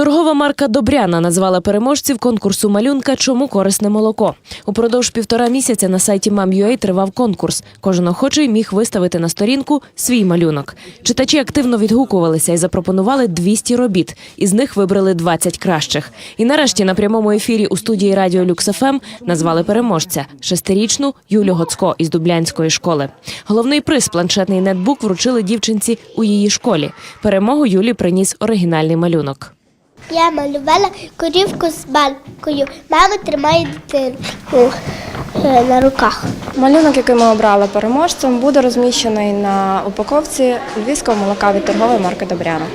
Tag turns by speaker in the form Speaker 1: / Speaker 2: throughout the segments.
Speaker 1: Торгова марка Добряна назвала переможців конкурсу малюнка Чому корисне молоко. Упродовж півтора місяця на сайті Mam.ua тривав конкурс. Кожен охочий міг виставити на сторінку свій малюнок. Читачі активно відгукувалися і запропонували 200 робіт. Із них вибрали 20 кращих. І нарешті на прямому ефірі у студії Радіо Люкс ФМ назвали переможця шестирічну Юлю Гоцко із Дублянської школи. Головний приз планшетний нетбук вручили дівчинці у її школі. Перемогу Юлі приніс оригінальний малюнок.
Speaker 2: Я малювала корівку з балкою. Мама тримає дитинку е, на руках.
Speaker 3: Малюнок, який ми обрали переможцем, буде розміщений на упаковці львівського молока від торгової марки Добряна.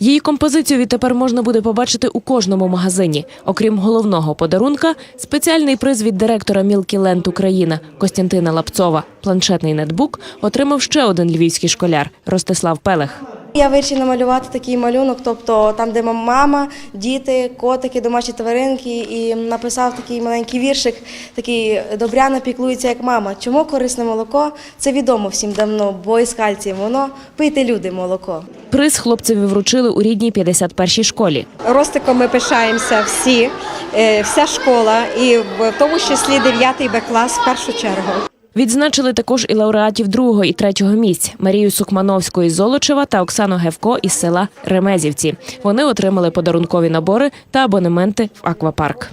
Speaker 1: Її композицію відтепер можна буде побачити у кожному магазині. Окрім головного подарунка, спеціальний приз від директора Мілкі Ленд Україна Костянтина Лапцова. Планшетний нетбук отримав ще один львівський школяр Ростислав Пелех.
Speaker 3: Я вирішила намалювати такий малюнок, тобто там, де мама, діти, котики, домашні тваринки, і написав такий маленький віршик, такий Добряна піклується як мама. Чому корисне молоко? Це відомо всім давно, бо із кальцієм воно пийте люди молоко.
Speaker 1: Приз хлопцеві вручили у рідній 51-й школі.
Speaker 4: Ростиком ми пишаємося всі, е, вся школа, і в тому числі 9-й Б клас в першу чергу.
Speaker 1: Відзначили також і лауреатів другого і третього місць Марію Сукмановську із Золочева та Оксану Гевко із села Ремезівці. Вони отримали подарункові набори та абонементи в аквапарк.